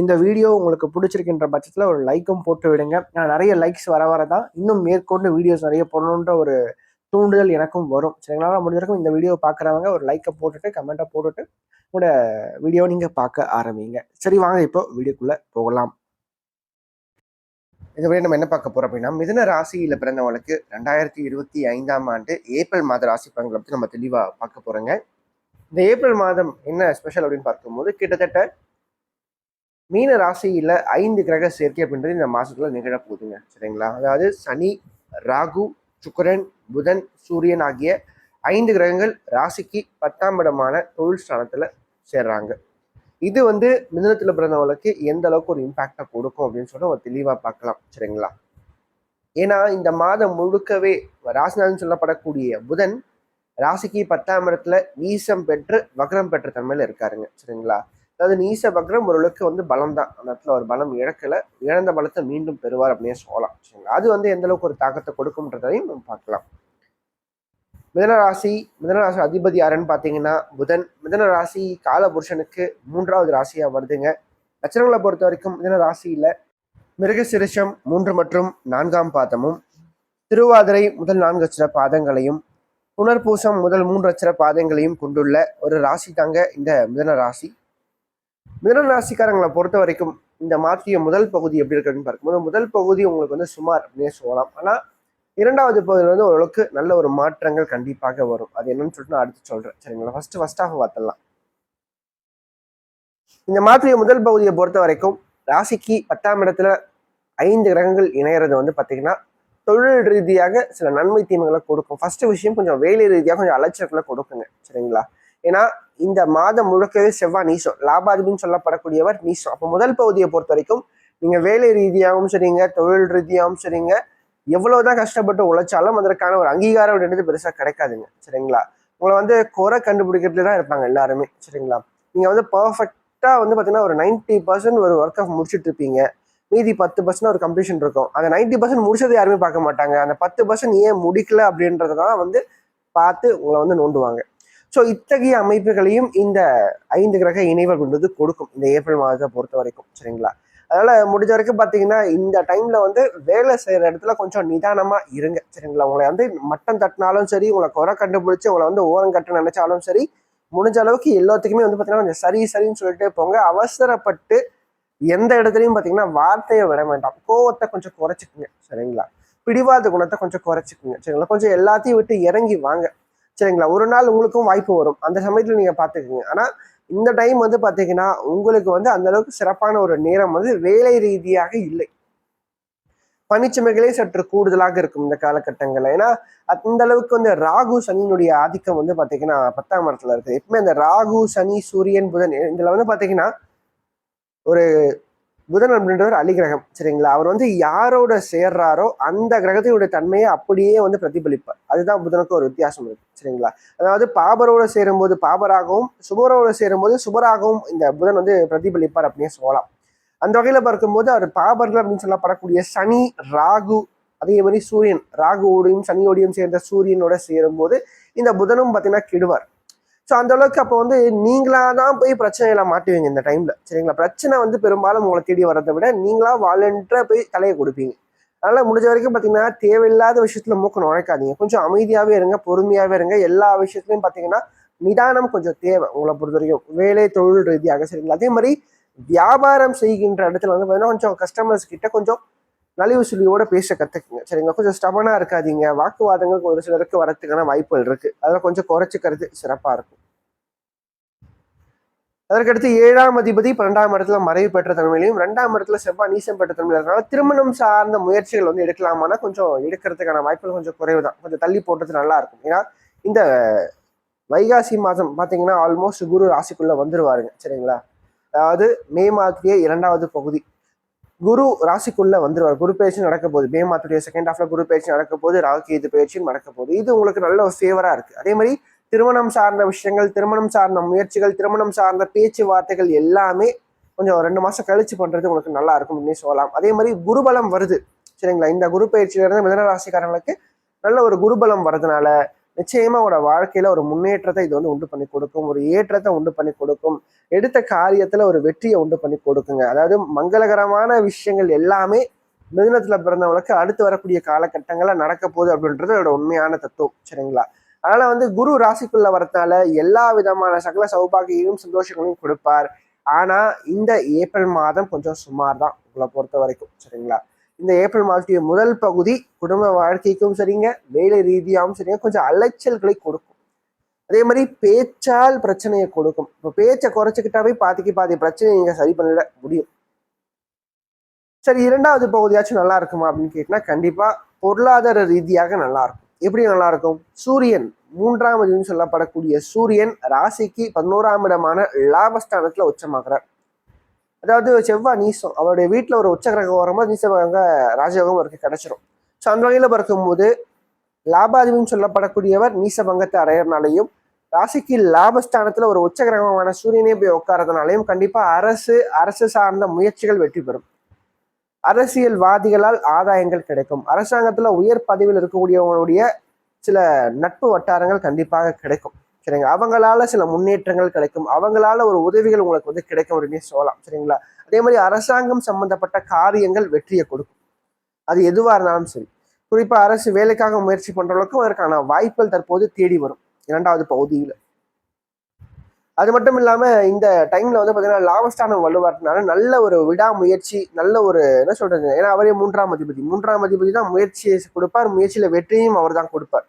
இந்த வீடியோ உங்களுக்கு பிடிச்சிருக்கின்ற பட்சத்தில் ஒரு லைக்கும் போட்டு விடுங்க. நான் நிறைய லைக்ஸ் வர வர தான் இன்னும் மேற்கொண்டு வீடியோஸ் நிறைய போடணுன்ற ஒரு தூண்டுதல் எனக்கும் வரும். சரிங்களா? முடிஞ்ச வரைக்கும் இந்த வீடியோ பார்க்குறவங்க ஒரு லைக்கை போட்டுட்டு கமெண்ட்டை போட்டுட்டு உங்களோட வீடியோ நீங்கள் பார்க்க ஆரம்பிங்க. சரி வாங்க இப்போ வீடியோக்குள்ளே போகலாம். இதுவரை நம்ம என்ன பார்க்க போறோம் அப்படின்னா மிதன ராசியில் பிறந்தவங்களுக்கு ரெண்டாயிரத்தி இருபத்தி ஐந்தாம் ஆண்டு ஏப்ரல் மாத ராசி பலன்களை பற்றி நம்ம தெளிவாக பார்க்க போறோங்க. இந்த ஏப்ரல் மாதம் என்ன ஸ்பெஷல் அப்படின்னு பார்க்கும்போது கிட்டத்தட்ட மீன ராசியில் ஐந்து கிரக சேர்க்கை அப்படின்றது இந்த மாதத்தில் நிகழ போகுதுங்க சரிங்களா? அதாவது சனி ராகு சுக்கரன் புதன் சூரியன் ஆகிய ஐந்து கிரகங்கள் ராசிக்கு பத்தாம் இடமான தொழில் ஸ்தானத்தில் சேர்றாங்க. இது வந்து மிதனத்தில் பிறந்தவங்களுக்கு எந்த அளவுக்கு ஒரு இம்பாக்டை கொடுக்கும் அப்படின்னு சொன்னால் ஒரு தெளிவாக பார்க்கலாம். சரிங்களா? ஏன்னா இந்த மாதம் முழுக்கவே ராசிநாதன் சொல்லப்படக்கூடிய புதன் ராசிக்கு பத்தாம் இடத்துல நீசம் பெற்று வக்ரம் பெற்ற தன்மையில் இருக்காருங்க. சரிங்களா? அதாவது நீச பக்ரம் ஓரளவுக்கு வந்து பலம் தான் அந்த இடத்துல ஒரு பலம் இழக்கல. இழந்த பலத்தை மீண்டும் பெறுவார் அப்படின்னே சொல்லலாம். சரிங்களா? அது வந்து எந்த அளவுக்கு ஒரு தாக்கத்தை கொடுக்கும்ன்றதையும் நம்ம பார்க்கலாம். மிதனராசி மிதனராசி அதிபதி யாருன்னு பார்த்தீங்கன்னா புதன். மிதனராசி காலபுருஷனுக்கு மூன்றாவது ராசியா வருதுங்க. லட்சணங்களை பொறுத்த வரைக்கும் மிதன ராசியில மிருகசிருஷம் மூன்று மற்றும் நான்காம் பாதமும் திருவாதிரை முதல் நான்கு அச்சர பாதங்களையும் புனர்பூசம் முதல் மூன்று அச்சர பாதங்களையும் கொண்டுள்ள ஒரு ராசி தாங்க இந்த மிதன ராசி. மிதனராசிக்காரங்களை பொறுத்த வரைக்கும் இந்த மாற்றிய முதல் பகுதி எப்படி இருக்குன்னு பார்க்கும்போது முதல் பகுதி உங்களுக்கு வந்து சுமார் அப்படின்னே சொல்லலாம். ஆனால் இரண்டாவது பகுதியில் வந்து ஓரளவுக்கு நல்ல ஒரு மாற்றங்கள் கண்டிப்பாக வரும். அது என்னன்னு சொல்லிட்டு நான் அடுத்து சொல்றேன். சரிங்களா? ஃபர்ஸ்ட் ஃபர்ஸ்டாக பார்த்தலாம் இந்த மாற்றிய முதல் பகுதியை பொறுத்த வரைக்கும் ராசிக்கு பத்தாம் இடத்துல ஐந்து கிரகங்கள் இணையறது வந்து பார்த்தீங்கன்னா தொழில் ரீதியாக சில நன்மை தீமைகளை கொடுக்கும். ஃபர்ஸ்ட் விஷயம் கொஞ்சம் வேலை ரீதியாக கொஞ்சம் அலைச்சல்களை கொடுக்குங்க. சரிங்களா? ஏன்னா இந்த மாதம் முழுக்கவே செவ்வாய் நீசம் லாபாதிபதினு சொல்லப்படக்கூடியவர் நீசம். அப்போ முதல் பகுதியை பொறுத்த வரைக்கும் நீங்கள் வேலை ரீதியாகவும் சரிங்க தொழில் ரீதியாகவும் சரிங்க எவ்வளோதான் கஷ்டப்பட்டு உழைச்சாலும் அதற்கான ஒரு அங்கீகாரம் அப்படின்றது பெருசாக கிடைக்காதுங்க. சரிங்களா? உங்களை வந்து குறை கண்டுபிடிக்கிறதுல தான் இருப்பாங்க எல்லாருமே. சரிங்களா? நீங்கள் வந்து பர்ஃபெக்டாக வந்து பார்த்தீங்கன்னா ஒரு நைன்டி பர்சன்ட் ஒரு ஒர்க்கை முடிச்சுட்டு இருப்பீங்க. மீதி பத்து பர்சன்ட் ஒரு கம்ப்ளீஷன் இருக்கும். அந்த நைன்டி பர்சன்ட் முடிச்சது யாருமே பார்க்க மாட்டாங்க. அந்த பத்து பர்சன்ட் ஏன் முடிக்கல அப்படின்றதான் வந்து பார்த்து உங்களை வந்து நோண்டுவாங்க. ஸோ இத்தகைய அமைப்புகளையும் இந்த ஐந்து கிரக இணைவு கொண்டது கொடுக்கும் இந்த ஏப்ரல் மாதத்தை பொறுத்த வரைக்கும் சரிங்களா? அதனால் முடிஞ்ச வரைக்கும் பார்த்தீங்கன்னா இந்த டைமில் வந்து வேலை செய்கிற இடத்துல கொஞ்சம் நிதானமாக இருங்க சரிங்களா? உங்களை வந்து மட்டம் தட்டினாலும் சரி உங்களை குறை கண்டுபிடிச்சி உங்களை வந்து ஓரம் கட்ட நினைச்சாலும் சரி முடிஞ்ச அளவுக்கு எல்லாத்துக்குமே வந்து பார்த்தீங்கன்னா கொஞ்சம் சரி சரின்னு சொல்லிட்டே போங்க. அவசரப்பட்டு எந்த இடத்துலையும் பார்த்தீங்கன்னா வார்த்தையை விட வேண்டாம். கோவத்தை கொஞ்சம் குறைச்சிக்குங்க சரிங்களா? பிடிவாத குணத்தை கொஞ்சம் குறைச்சிக்குங்க சரிங்களா? கொஞ்சம் எல்லாத்தையும் விட்டு இறங்கி வாங்க. சரிங்களா? ஒரு நாள் உங்களுக்கும் வாய்ப்பு வரும். அந்த சமயத்தில் நீங்கள் பார்த்துக்குங்க ஆனால் இந்த டைம் வந்து பார்த்தீங்கன்னா உங்களுக்கு வந்து அந்த அளவுக்கு சிறப்பான ஒரு நேரம் வந்து வேலை ரீதியாக இல்லை. பனிச்சுமைகளே சற்று கூடுதலாக இருக்கும் இந்த காலகட்டங்களில். ஏன்னா அந்த அளவுக்கு வந்து ராகு சனியினுடைய ஆதிக்கம் வந்து பார்த்தீங்கன்னா பத்தாம் இடத்துல இருக்குது எப்பவுமே அந்த ராகு சனி சூரியன் புதன் இதில் வந்து பார்த்தீங்கன்னா ஒரு புதன் அப்படின்றவர் அலிகிரகம் சரிங்களா? அவர் வந்து யாரோட சேர்றாரோ அந்த கிரகத்தினுடைய தன்மையை அப்படியே வந்து பிரதிபலிப்பார். அதுதான் புதனுக்கு ஒரு வித்தியாசம் இருக்கு சரிங்களா? அதாவது பாபரோட சேரும்போது பாபராகவும் சுபரோட சேரும்போது சுபராகவும் இந்த புதன் வந்து பிரதிபலிப்பார் அப்படின்னு சொல்லலாம். அந்த வகையில பார்க்கும்போது அவர் பாபர்கள் அப்படின்னு சொல்லப்படக்கூடிய சனி ராகு அதே மாதிரி சூரியன் ராகுவோடையும் சனியோடையும் சேர்ந்த சூரியனோட சேரும்போது இந்த புதனும் பார்த்தீங்கன்னா கெடுவார். ஸோ அந்த அளவுக்கு அப்போ வந்து நீங்களா தான் போய் பிரச்சனையில மாட்டுவீங்க இந்த டைம்ல சரிங்களா? பிரச்சனை வந்து பெரும்பாலும் உங்களை தேடி வர்றதை விட நீங்களா வாலண்டரா போய் தலையை கொடுப்பீங்க. அதனால முடிஞ்ச வரைக்கும் பார்த்தீங்கன்னா தேவையில்லாத விஷயத்துல மூக்க நுழைக்காதீங்க. கொஞ்சம் அமைதியாகவே இருங்க பொறுமையாகவே இருங்க. எல்லா விஷயத்துலையும் பார்த்தீங்கன்னா நிதானம் கொஞ்சம் தேவை உங்களை பொறுத்த வரைக்கும் வேலை தொழில் ரீதியாக சரிங்களா? அதே மாதிரி வியாபாரம் செய்கின்ற இடத்துல வந்து பார்த்தீங்கன்னா கொஞ்சம் கஸ்டமர்ஸ் கிட்ட கொஞ்சம் நலிவு சுழியோட பேச கத்துக்குங்க. சரிங்களா? கொஞ்சம் ஸ்டபனாக இருக்காதீங்க. வாக்குவாதங்கள் ஒரு சிலருக்கு வரத்துக்கான வாய்ப்புகள் இருக்கு. அதில் கொஞ்சம் குறைச்சிக்கிறது சிறப்பா இருக்கும். அதற்கடுத்து ஏழாம் அதிபதி பன்னெண்டாம் இடத்துல மறைவு பெற்ற தன்மையிலையும் ரெண்டாம் இடத்துல செவ்வாய் நீசம் பெற்ற தன்மையில இருக்கனால திருமணம் சார்ந்த முயற்சிகள் வந்து எடுக்கலாமானா கொஞ்சம் எடுக்கிறதுக்கான வாய்ப்புகள் கொஞ்சம் குறைவு தான் கொஞ்சம் தள்ளி போட்டது நல்லா இருக்கும். ஏன்னா இந்த வைகாசி மாதம் பார்த்தீங்கன்னா ஆல்மோஸ்ட் குரு ராசிக்குள்ள வந்துருவாருங்க. சரிங்களா? அதாவது மே மாதத்திலேயே இரண்டாவது பகுதி குரு ராசிக்குள்ள வந்துருவார். குரு பயிற்சி நடக்க போகுது மே மாதத்துடைய செகண்ட் ஹாஃப்ல குரு பயிற்சி நடக்க போது ராகு இது பயிற்சியும் நடக்க போகுது இது உங்களுக்கு நல்ல ஒரு ஃபேவரா இருக்கு. அதே மாதிரி திருமணம் சார்ந்த விஷயங்கள் திருமணம் சார்ந்த முயற்சிகள் திருமணம் சார்ந்த பேச்சுவார்த்தைகள் எல்லாமே கொஞ்சம் ரெண்டு மாசம் கழிச்சு பண்றது உங்களுக்கு நல்லா இருக்கும் அப்படின்னு சொல்லலாம். அதே மாதிரி குருபலம் வருது. சரிங்களா? இந்த குரு பயிற்சியில இருந்து மிதன ராசிக்காரங்களுக்கு நல்ல ஒரு குருபலம் வர்றதுனால நிச்சயமா உட வாழ்க்கையில ஒரு முன்னேற்றத்தை இது வந்து உண்டு பண்ணி கொடுக்கும். ஒரு ஏற்றத்தை உண்டு பண்ணி கொடுக்கும். எடுத்த காரியத்துல ஒரு வெற்றியை உண்டு பண்ணி கொடுக்குங்க. அதாவது மங்களகரமான விஷயங்கள் எல்லாமே மிதுனத்துல பிறந்தவங்களுக்கு அடுத்து வரக்கூடிய காலகட்டங்கள்ல நடக்க போகுது அப்படின்றது அதோட உண்மையான தத்துவம். சரிங்களா? அதனால வந்து குரு ராசிக்குள்ள வரத்தால எல்லா விதமான சகல சௌபாகியையும் சந்தோஷங்களையும் கொடுப்பார். ஆனா இந்த ஏப்ரல் மாதம் கொஞ்சம் சுமார் தான் உங்களை பொறுத்த வரைக்கும். சரிங்களா? இந்த ஏப்ரல் மாதத்துடைய முதல் பகுதி குடும்ப வாழ்க்கைக்கும் சரிங்க வேலை ரீதியாகவும் சரிங்க கொஞ்சம் அலைச்சல்களை கொடுக்கும். அதே மாதிரி பேச்சால் பிரச்சனையை கொடுக்கும். இப்போ பேச்சை குறைச்சிக்கிட்டாவே பாதிக்கு பாதி பிரச்சனையை நீங்கள் சரி பண்ணிட முடியும். சரி இரண்டாவது பகுதியாச்சும் நல்லா இருக்குமா அப்படின்னு கேட்டால் கண்டிப்பாக பொருளாதார ரீதியாக நல்லா இருக்கும். எப்படி நல்லா இருக்கும்? சூரியன் மூன்றாம் இதுன்னு சொல்லப்படக்கூடிய சூரியன் ராசிக்கு பதினோராம் இடமான லாபஸ்தானத்தில் உச்சமாகிறார். அதாவது செவ்வாய் நீசம் அவருடைய வீட்டில் ஒரு உச்ச கிரகம் வரும்போது நீசமாக ராஜயோகம் அவருக்கு கிடைச்சிரும். ஸோ அந்த வகையில் பார்க்கும்போது லாபாதிபதினு சொல்லப்படக்கூடியவர் நீசபங்கத்தை அடையறனாலையும் ராசிக்கு லாபஸ்தானத்தில் ஒரு உச்ச கிரகமான சூரியனே போய் உட்காரதுனாலையும் கண்டிப்பாக அரசு அரசு சார்ந்த முயற்சிகள் வெற்றி பெறும். அரசியல்வாதிகளால் ஆதாயங்கள் கிடைக்கும். அரசாங்கத்தில் உயர் பதவியில் இருக்கக்கூடியவங்களுடைய சில நட்பு வட்டாரங்கள் கண்டிப்பாக கிடைக்கும். சரிங்க அவங்களால சில முன்னேற்றங்கள் கிடைக்கும். அவங்களால ஒரு உதவிகள் உங்களுக்கு வந்து கிடைக்கும் அப்படின்னு சொல்லலாம். சரிங்களா? அதே மாதிரி அரசாங்கம் சம்பந்தப்பட்ட காரியங்கள் வெற்றியை கொடுக்கும். அது எதுவாக இருந்தாலும் சரி. குறிப்பாக அரசு வேலைக்காக முயற்சி பண்ணுறவங்களுக்கும் அதற்கான வாய்ப்புகள் தற்போது தேடி வரும். இரண்டாவது பகுதியில். அது மட்டும் இல்லாமல் இந்த டைம்ல வந்து பார்த்தீங்கன்னா லாபஸ்தானம் வலுவாட்டினால நல்ல ஒரு விடாமுயற்சி நல்ல ஒரு என்ன சொல்றது? ஏன்னா அவரே மூன்றாம் அதிபதி. மூன்றாம் அதிபதி தான் முயற்சியை கொடுப்பார். முயற்சியில வெற்றியும் அவர் தான் கொடுப்பார்.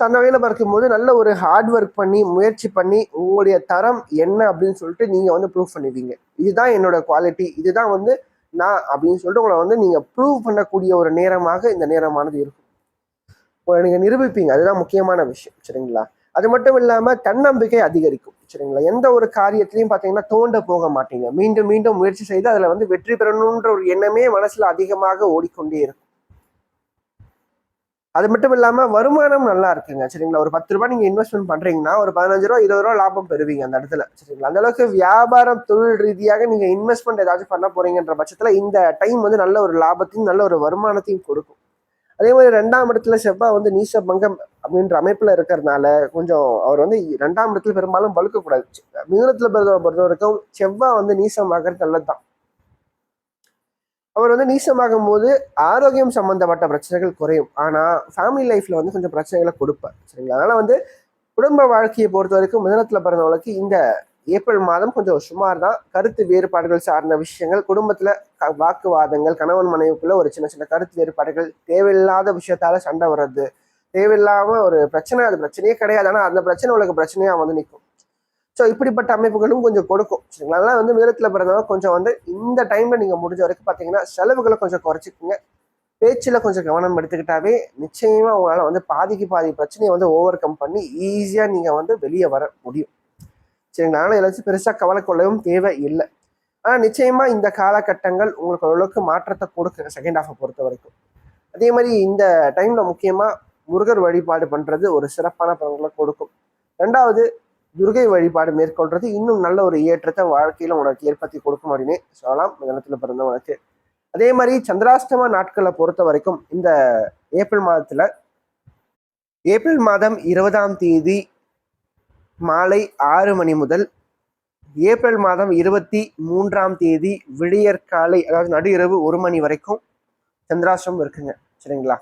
ஸோ அந்த வகையில் பார்க்கும்போது நல்ல ஒரு ஹார்ட் ஒர்க் பண்ணி முயற்சி பண்ணி உங்களுடைய தரம் என்ன அப்படின்னு சொல்லிட்டு நீங்கள் வந்து ப்ரூவ் பண்ணுவீங்க இதுதான் என்னோட குவாலிட்டி இதுதான் வந்து நான் அப்படின்னு சொல்லிட்டு உங்களை வந்து நீங்கள் ப்ரூவ் பண்ணக்கூடிய ஒரு நேரமாக இந்த நேரமானது இருக்கும். உங்களை நீங்கள் நிரூபிப்பீங்க. அதுதான் முக்கியமான விஷயம். சரிங்களா? அது மட்டும் இல்லாமல் தன்னம்பிக்கை அதிகரிக்கும். சரிங்களா? எந்த ஒரு காரியத்திலையும் பார்த்தீங்கன்னா தோண்ட போக மாட்டீங்க. மீண்டும் மீண்டும் முயற்சி செய்து அதில் வந்து வெற்றி பெறணுன்ற ஒரு எண்ணமே மனசில் அதிகமாக ஓடிக்கொண்டே இருக்கும். அது மட்டும் இல்லாமல் வருமானம் நல்லா இருக்குங்க சரிங்களா? ஒரு பத்து ரூபாய் நீங்கள் இன்வெஸ்ட்மெண்ட் பண்ணுறீங்கன்னா ஒரு பதினஞ்சு ரூபா இருபது ரூபா லாபம் பெறுவீங்க அந்த இடத்துல சரிங்களா? அந்த அளவுக்கு வியாபாரம் தொழில் ரீதியாக நீங்கள் இன்வெஸ்ட்மெண்ட் ஏதாச்சும் பண்ண போறீங்கன்ற பட்சத்தில் இந்த டைம் வந்து நல்ல ஒரு லாபத்தையும் நல்ல ஒரு வருமானத்தையும் கொடுக்கும். அதே மாதிரி ரெண்டாம் இடத்துல செவ்வாய் வந்து நீச பங்கம் அப்படின்ற அமைப்பில் இருக்கிறதுனால கொஞ்சம் அவர் வந்து ரெண்டாம் இடத்துல பெரும்பாலும் பழுக்கக்கூடாது மிதுனத்துல பொறுத்த வரைக்கும் செவ்வாய் வந்து நீசமாகறது நல்லது தான் அவர் வந்து நீசமாகும் போது ஆரோக்கியம் சம்பந்தப்பட்ட பிரச்சனைகள் குறையும். ஆனால் ஃபேமிலி லைஃப்ல வந்து கொஞ்சம் பிரச்சனைகளை கொடுப்பார். சரிங்களா? அதனால வந்து குடும்ப வாழ்க்கையை பொறுத்த வரைக்கும் மிதனத்தில் பிறந்தவங்களுக்கு இந்த ஏப்ரல் மாதம் கொஞ்சம் சுமார் தான் கருத்து வேறுபாடுகள் சார்ந்த விஷயங்கள் குடும்பத்துல வாக்குவாதங்கள் கணவன் மனைவிக்குள்ள ஒரு சின்ன சின்ன கருத்து வேறுபாடுகள் தேவையில்லாத விஷயத்தால சண்டை வர்றது தேவையில்லாமல் ஒரு பிரச்சனை அது பிரச்சனையே கிடையாது. ஆனால் அந்த பிரச்சனை உங்களுக்கு பிரச்சனையாக வந்து நிற்கும். ஸோ இப்படிப்பட்ட அமைப்புகளும் கொஞ்சம் கொடுக்கும். சரிங்களா? அதெல்லாம் வந்து மிதத்தில் பிறந்தவங்க கொஞ்சம் வந்து இந்த டைமில் நீங்கள் முடிஞ்ச வரைக்கும் பார்த்தீங்கன்னா செலவுகளை கொஞ்சம் குறைச்சிக்கோங்க. பேச்சில் கொஞ்சம் கவனம் எடுத்துக்கிட்டாவே நிச்சயமாக உங்களால் வந்து பாதிக்கு பாதி பிரச்சனையை வந்து ஓவர் கம் பண்ணி ஈஸியாக நீங்கள் வந்து வெளியே வர முடியும். சரிங்களா? அதனால் எல்லாச்சும் பெருசாக கவலை கொள்ளவும் தேவை இல்லை. ஆனால் நிச்சயமாக இந்த காலகட்டங்கள் உங்களுக்கு ஓரளவுக்கு மாற்றத்தை கொடுக்குங்க செகண்ட் ஹாஃபை பொறுத்த வரைக்கும். அதே மாதிரி இந்த டைமில் முக்கியமாக முருகர் வழிபாடு பண்ணுறது ஒரு சிறப்பான பலன்களை கொடுக்கும். ரெண்டாவது துர்கை வழிபாடு மேற்கொள்றது இன்னும் நல்ல ஒரு ஏற்றத்தை வாழ்க்கையில உனக்கு ஏற்படுத்தி கொடுக்கும் அப்படின்னு சொல்லலாம். தினத்துல பிறந்தவனுக்கு அதே மாதிரி சந்திராஷ்டம நாட்களை பொறுத்த வரைக்கும் இந்த ஏப்ரல் மாதத்துல ஏப்ரல் மாதம் இருபதாம் தேதி மாலை ஆறு மணி முதல் ஏப்ரல் மாதம் இருபத்தி மூன்றாம் தேதி விடியற்காலை அதாவது நடு இரவு ஒரு மணி வரைக்கும் சந்திராஷ்டிரம் இருக்குங்க. சரிங்களா?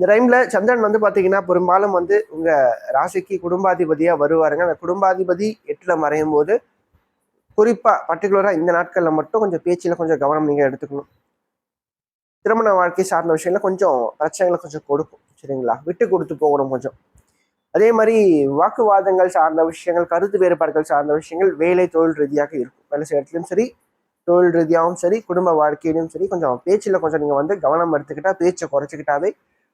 இந்த டைம்ல சந்திரன் வந்து பாத்தீங்கன்னா பெரும்பாலும் வந்து உங்க ராசிக்கு குடும்பாதிபதியா வருவாருங்க. அந்த குடும்பாதிபதி எட்டுல மறையும் போது குறிப்பா பர்டிகுலரா இந்த நாட்கள்ல மட்டும் கொஞ்சம் பேச்சில் கொஞ்சம் கவனம் நீங்க எடுத்துக்கணும். திருமண வாழ்க்கை சார்ந்த விஷயங்கள கொஞ்சம் பிரச்சனைகளை கொஞ்சம் கொடுக்கும் சரிங்களா? விட்டு கொடுத்து போகணும் கொஞ்சம். அதே மாதிரி வாக்குவாதங்கள் சார்ந்த விஷயங்கள் கருத்து வேறுபாடுகள் சார்ந்த விஷயங்கள் வேலை தொழில் ரீதியாக இருக்கும். வேலை செய்யறதுலையும் சரி தொழில் ரீதியாகவும் சரி குடும்ப வாழ்க்கையிலும் சரி கொஞ்சம் பேச்சில் கொஞ்சம் நீங்கள் வந்து கவனம் எடுத்துக்கிட்டா பேச்சை குறைச்சிக்கிட்டாவே